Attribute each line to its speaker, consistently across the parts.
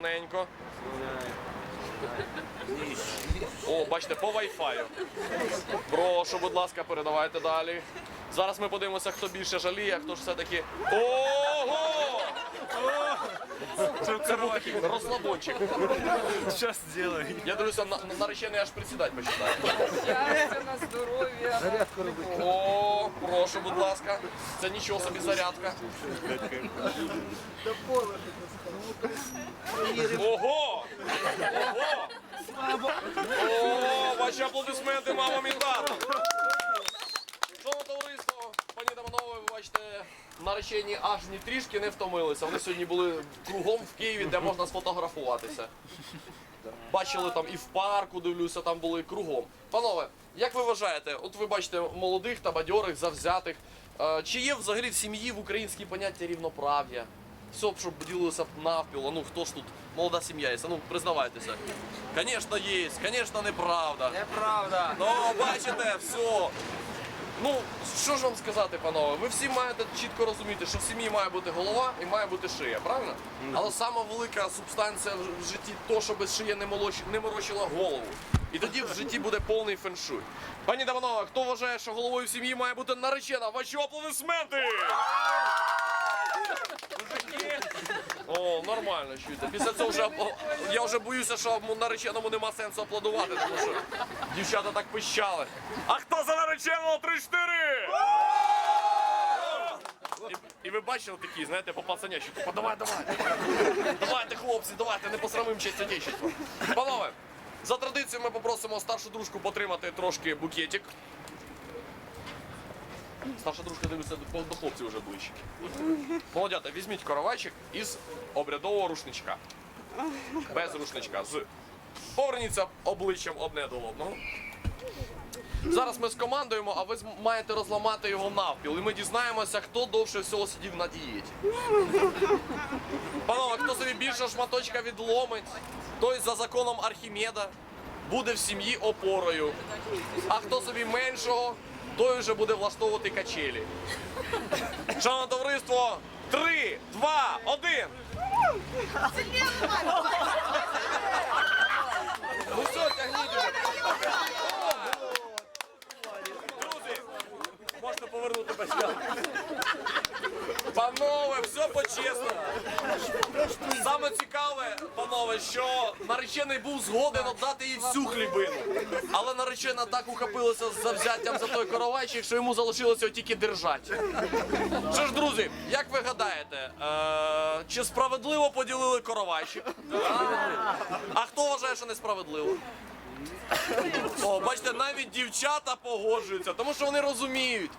Speaker 1: Ненько. О, бачите, по Wi-Fi. Прошу, будь ласка, передавайте далі. Зараз ми подивимося, хто більше жаліє, а хто ж все-таки. Ого! Це був такий розслабончик.
Speaker 2: Сейчас сделаю.
Speaker 1: Я дивлюся, на, на наречений аж присідати починає.
Speaker 3: Щастя, на здоров'я.
Speaker 1: О, прошу, будь ласка. Це нічого собі зарядка. Ого! Ого! О, ваші аплодисменти, мамам і татам. Шановне товариство, пані та ви бачите, наречені аж ні трішки не втомилися. Вони сьогодні були кругом в Києві, де можна сфотографуватися. Бачили там і в парку, дивлюся, там були кругом. Панове, як ви вважаєте, от ви бачите молодих та бадьорих, завзятих. Е, Чи є взагалі в сім'ї в українській поняття рівноправ'я? Все, щоб ділилося навпіл, а ну хто ж тут молода сім'я є? Ну признавайтеся. Звісно, є, звісно, неправда.
Speaker 2: Неправда.
Speaker 1: Ну, бачите, все. Ну, що ж вам сказати, панове? Ви всі маєте чітко розуміти, що в сім'ї має бути голова і має бути шия, правильно? Але сама велика субстанція в житті то, що без шиї не, молоч... не морочила голову. І тоді в житті буде повний феншуй. Пані та панове, хто вважає, що головою в сім'ї має бути наречена? Ваші аплодисменти! О, нормально чуєте. Після цього вже я вже боюся, що нареченому нема сенсу аплодувати, тому що дівчата так пищали. А хто за нареченого 3-4? І, ви бачили такі, знаєте, по пацанячі, давай, давай, давай. Давайте, хлопці, давайте, не посрамим честь отечества. Панове, за традицією ми попросимо старшу дружку потримати трошки букетик. Старша дружка дивиться до, до хлопців вже ближче. Молодята, візьміть коровайчик із обрядового рушничка. Без рушничка. З. Поверніться обличчям одне до одного. Зараз ми скомандуємо, а ви маєте розламати його навпіл. І ми дізнаємося, хто довше всього сидів на дієті. Панове, хто собі більше шматочка відломить, той за законом Архімеда буде в сім'ї опорою. А хто собі меншого, той вже буде влаштовувати качелі. Шановне товариство, три, два, один. Ну все, тягніть уже. Друзі, можете повернути батькам. Панове, все по-чесному. Саме цікаве, панове, що наречений був згоден віддати їй всю хлібину. Але наречена так ухопилася з завзяттям за той коровайчик, що йому залишилося тільки держати. Що ж, друзі, як ви гадаєте, е- чи справедливо поділили коровайчик? А хто вважає, що несправедливо? О, бачите, навіть дівчата погоджуються, тому що вони розуміють,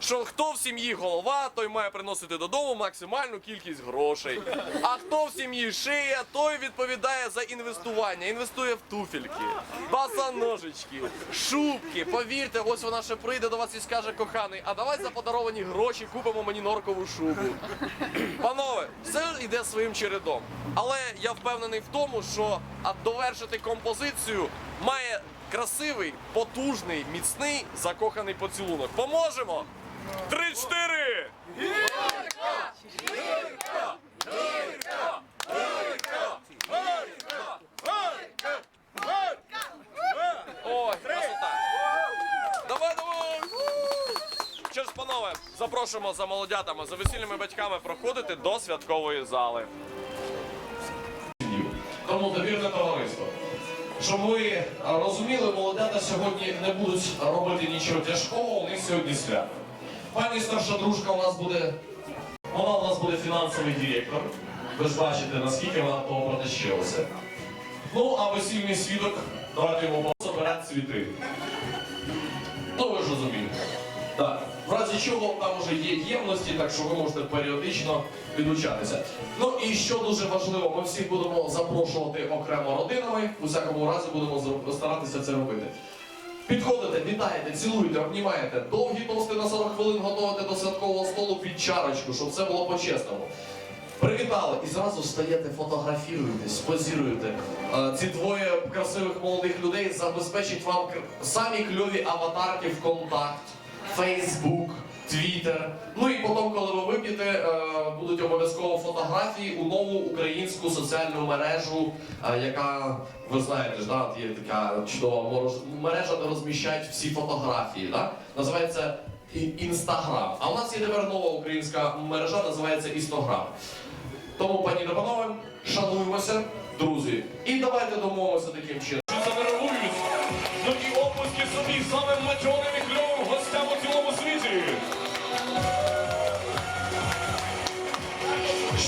Speaker 1: що хто в сім'ї голова, той має приносити додому максимальну кількість грошей. А хто в сім'ї шия, той відповідає за інвестування. Інвестує в туфельки, басаножечки, шубки. Повірте, ось вона ще прийде до вас і скаже, коханий, а давай за подаровані гроші купимо мені норкову шубу. Панове, все йде своїм чередом. Але я впевнений в тому, що довершити композицію має красивий, потужний, міцний, закоханий поцілунок. Поможемо! Три-чотири! Ой, красота! Давай, давай! Панове, запрошуємо за молодятами, за весільними батьками проходити до святкової зали. Тому довірне товариство. Щоб ви розуміли, молодята сьогодні не будуть робити нічого тяжкого, у них сьогодні свято. Пані старша дружка у нас буде. Вона у нас буде фінансовий директор. Ви ж бачите, наскільки вона того протащилася. Ну, а весільний свідок, давайте йому забирати цвіти. Ну ви ж розумієте. Так. В разі чого там вже є ємності, так що ви можете періодично відлучатися. Ну і що дуже важливо, ми всіх будемо запрошувати окремо родинами. У всякому разі будемо старатися це робити. Підходите, вітаєте, цілуєте, обнімаєте, довгі тости на 40 хвилин готуєте до святкового столу під чарочку, щоб все було по-чесному. Привітали і зразу стаєте, фотографіруєтесь, позіруєте. Е, Ці двоє красивих молодих людей забезпечать вам самі кльові аватарки в контакт, Фейсбук, Твіттер. Ну і потім, коли ви вип'єте, е, будуть обов'язково фотографії у нову українську соціальну мережу, е, яка, ви знаєте ж, да, є така чудова мережа, де розміщають всі фотографії. Да? Називається Інстаграм. А у нас є тепер нова українська мережа, називається Істограм. Тому, пані та панове, шануємося, друзі. І давайте домовимося таким чином.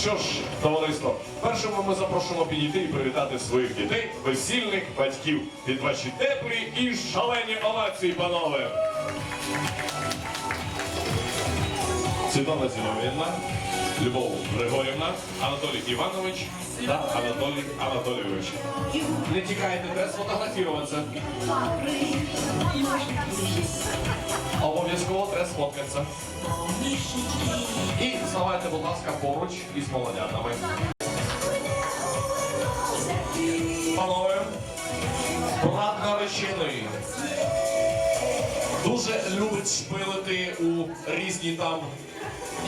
Speaker 4: Що ж, товариство, першому ми запрошуємо підійти і привітати своїх дітей, весільних батьків під ваші теплі і шалені овації, панове. Світлана Зінов'євна, Любов Григорівна, Анатолій Іванович та Анатолій Анатолійович.
Speaker 1: Не тікайте, треба сфотографуватися. Обов'язково треба сфоткатися. І ставайте, будь ласка, поруч із молодятами. Панове, брат наречений дуже любить шпилити у різні там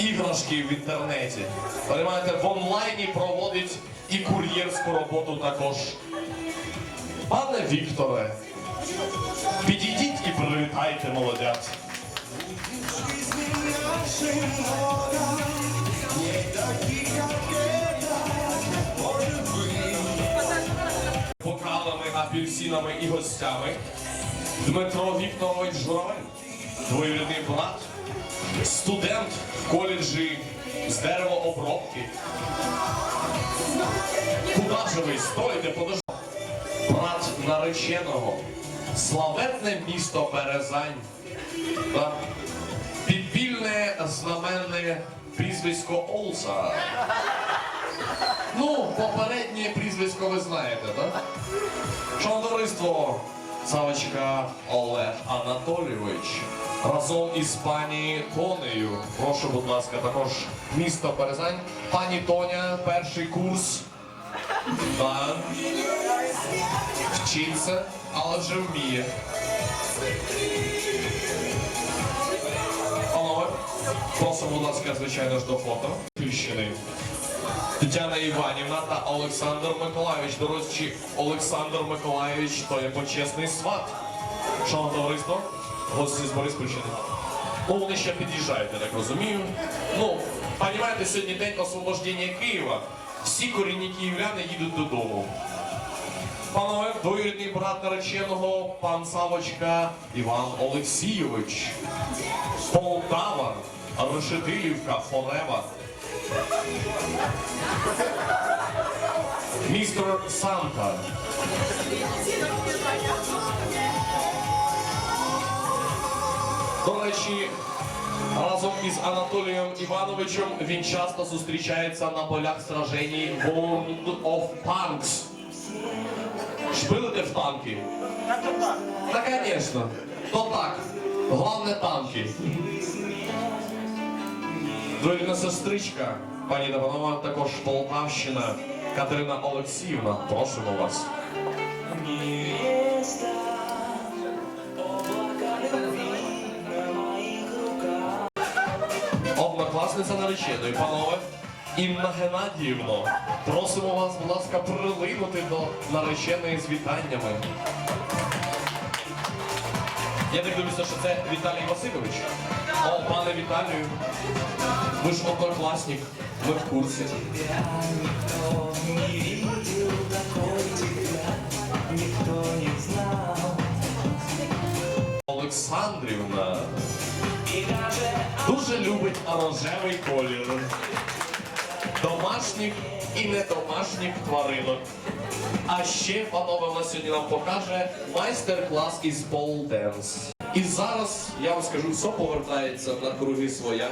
Speaker 1: іграшки в інтернеті. Понимаєте, в онлайні проводить і кур'єрську роботу також. Пане Вікторе, підійдіть і привітайте молодят. Бокалами, апельсинами і гостями Дмитро Вікторович Журавель, двоюрідний брат, студент в коледжі з деревообробки. Куда же ви стоїте? Подожди. Брат нареченого, славетне місто Березань, та підпільне знаменне прізвисько Олса. Ну, попереднє прізвисько ви знаєте, так? Шановне товариство, Савочка Олег Анатолійович разом із пані Тонею. Прошу, будь ласка, також місто Березань. Пані Тоня, перший курс. Вчиться, але вже вміє. Просимо, будь ласка, звичайно ж до фото. Київщини. Тетяна Іванівна та Олександр Миколайович. До речі, Олександр Миколайович то є почесний сват. Шановне товариство, гості з Бориспільщини. Ну, вони ще під'їжджають, я так розумію. Ну, розумієте, сьогодні день освобождення Києва. Всі корінні київляни їдуть додому. Панове, двоюрідний брат нареченого, пан Савочка Іван Олексійович. Полтава, Решетилівка, Форева. Містер Санта. До речі, разом із Анатолієм Івановичем він часто зустрічається на полях сраженій World of Tanks. Шпилите в танки? Та, звісно. То так. Головне танки. Двоюрідна сестричка, пані та панове, також Полтавщина, Катерина Олексіївна. Просимо вас. Нареченої, панове. Інна Геннадіївна, просимо вас, будь ласка, прилинути до нареченої з вітаннями. Я так дивлюся, що це Віталій Васильович. О, пане Віталію, ви ж однокласник, ми в курсі. Олександрівна дуже любить рожевий колір. Домашніх і недомашніх тваринок. А ще панове вона сьогодні нам покаже майстер-клас із полденс. І зараз я вам скажу, все повертається на круги своя.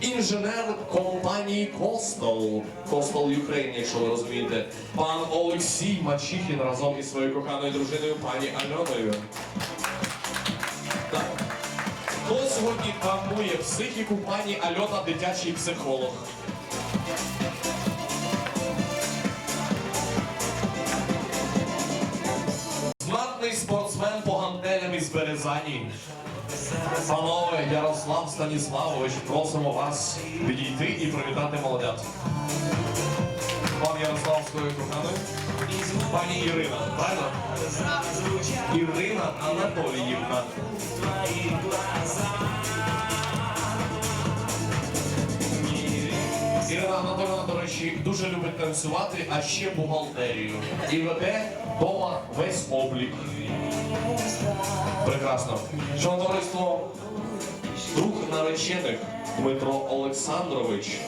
Speaker 1: Інженер компанії Coastal, Coastal Ukraine, якщо ви розумієте, пан Олексій Мачіхін разом із своєю коханою дружиною пані Альоною. Сьогодні травмує психіку пані Альона, дитячий психолог? Знатний спортсмен по гантелям із Березані. Панове Ярослав Станіславович, просимо вас підійти і привітати молодят. Пан Ярослав з твоєю коханою. Пані Ірина, правильно? Ірина Анатоліївна. Ірина Анатоліївна, до речі, дуже любить танцювати, а ще бухгалтерію. І веде вдома весь облік. Прекрасно. Шановне товариство, друг наречених Дмитро Олександрович.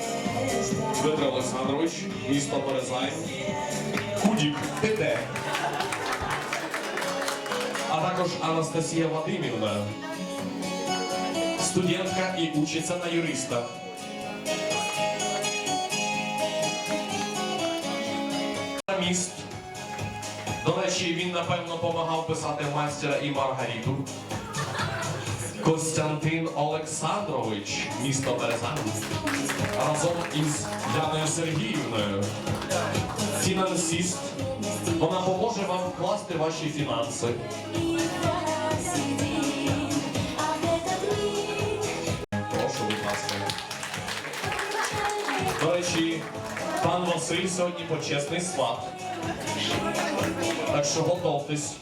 Speaker 1: Дмитро Олександрович, місто Березань. Худік, ти? А також Анастасія Вадимівна, студентка і учиться на юриста. Міст. До речі, він напевно допомагав писати мастера і Маргариту. Костянтин Олександрович, місто Березань, разом із Яною Сергіївною. Фінансіст. Вона поможе вам вкласти ваші фінанси. Прошу, будь ласка. До речі, пан Василь сьогодні почесний сват. Так що готовтесь.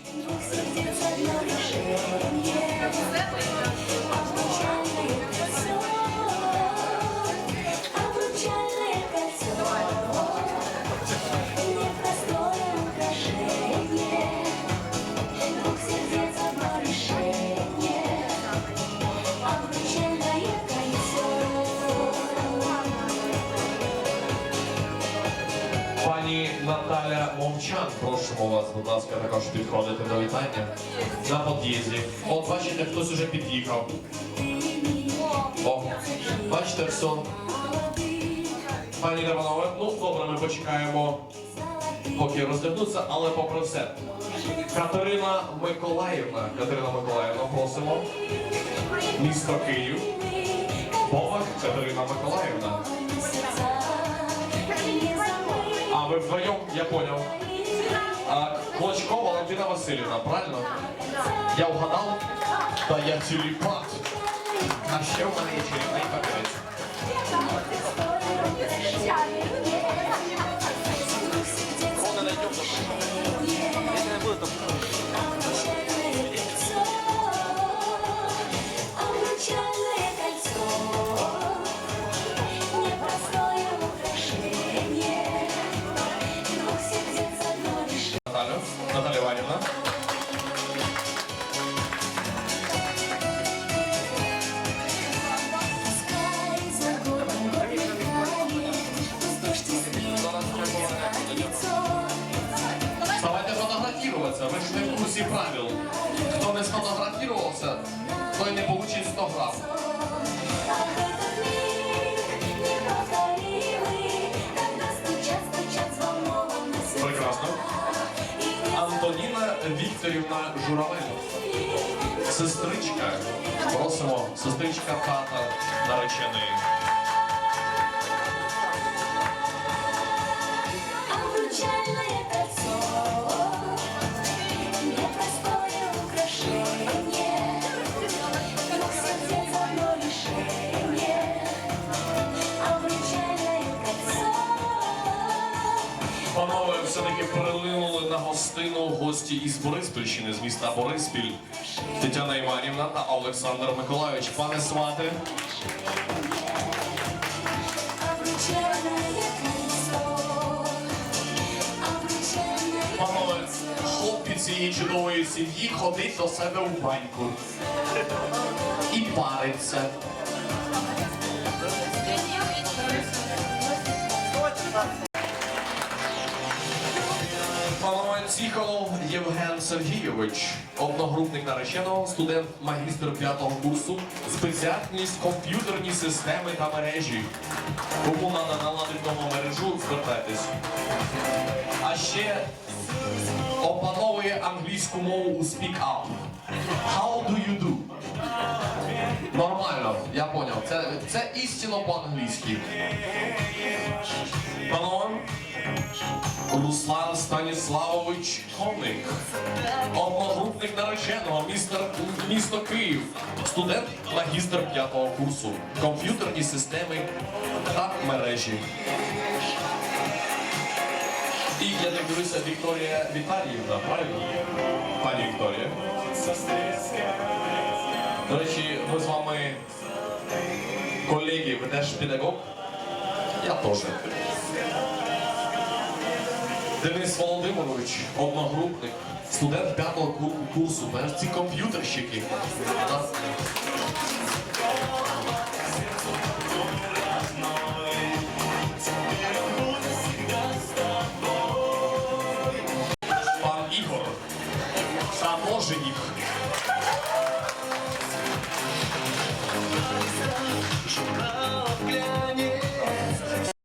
Speaker 1: Просимо вас, будь ласка, також підходити до вітання на під'їзді. От бачите, хтось уже під'їхав. О, бачите, все. Пані Романове, ну добре, ми почекаємо, поки роздягнуться, але попри все. Катерина Миколаївна, Катерина Миколаївна, просимо. Місто Київ. Бовак Катерина Миколаївна. А ви вдвоєм, я понял. А, Клочко Валентина Васильівна, правильно? Я вгадав? Та я телепат. А ще в мене є чарівний папірець. Вікторівна Журавель. Сестричка. Просимо, сестричка тата нареченої. Панове, все-таки перелинули на гостину гості із Бориспільщини, з міста Бориспіль. Тетяна Іванівна та Олександр Миколайович. Пане свати, панове, хлопці цієї чудової сім'ї ходить до себе у баньку. І париться. Панове Євген Сергійович, одногрупник нареченого, студент магістр п'ятого курсу, спеціальність комп'ютерні системи та мережі. Кому треба наладити нову мережу, звертайтесь. А ще опановує англійську мову у Speak Up. How do you do? Нормально, я поняв. Це, це істинно по-англійськи. Руслан Станіславович Коник, одногрупник нареченого, містер, місто Київ, студент, магістр п'ятого курсу, комп'ютерні системи та мережі. І я так дивлюся, Вікторія Віталіївна, правильно? Пані Вікторія. До речі, ми з вами колеги, ви теж педагог? Я теж. Денис Володимирович, одногрупник, студент п'ятого курсу, ці комп'ютерщики. Пан Ігор, та.